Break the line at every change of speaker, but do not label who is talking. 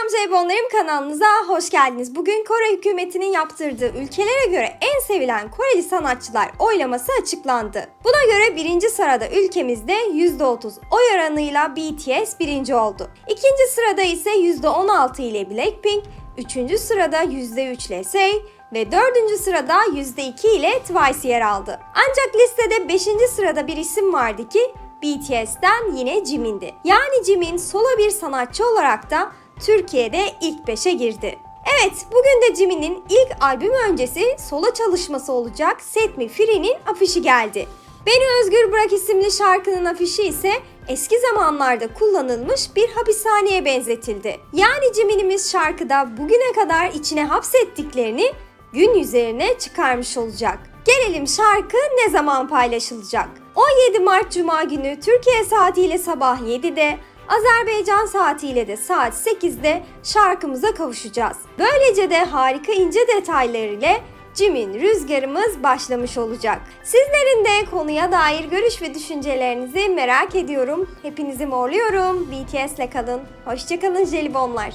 Selam Zeybonlarım kanalınıza hoş geldiniz. Bugün Kore hükümetinin yaptırdığı ülkelere göre en sevilen Koreli sanatçılar oylaması açıklandı. Buna göre birinci sırada ülkemizde %30 oy oranıyla BTS birinci oldu. İkinci sırada ise %16 ile Blackpink, üçüncü sırada %3 ile Say ve dördüncü sırada %2 ile Twice yer aldı. Ancak listede 5. sırada bir isim vardı ki BTS'ten yine Jimin'di. Yani Jimin solo bir sanatçı olarak da Türkiye'de ilk 5'e girdi. Evet, bugün de Jimin'in ilk albüm öncesi solo çalışması olacak Set Me Free'nin afişi geldi. Beni Özgür Bırak isimli şarkının afişi ise eski zamanlarda kullanılmış bir hapishaneye benzetildi. Yani Jimin'imiz şarkıda bugüne kadar içine hapsettiklerini gün yüzlerine çıkarmış olacak. Gelelim şarkı ne zaman paylaşılacak? 17 Mart Cuma günü Türkiye saatiyle sabah 7'de, Azerbaycan saatiyle de saat 8'de şarkımıza kavuşacağız. Böylece de harika ince detaylarıyla Jimin rüzgarımız başlamış olacak. Sizlerin de konuya dair görüş ve düşüncelerinizi merak ediyorum. Hepinizi morluyorum. BTS'le kalın. Hoşçakalın jelibonlar.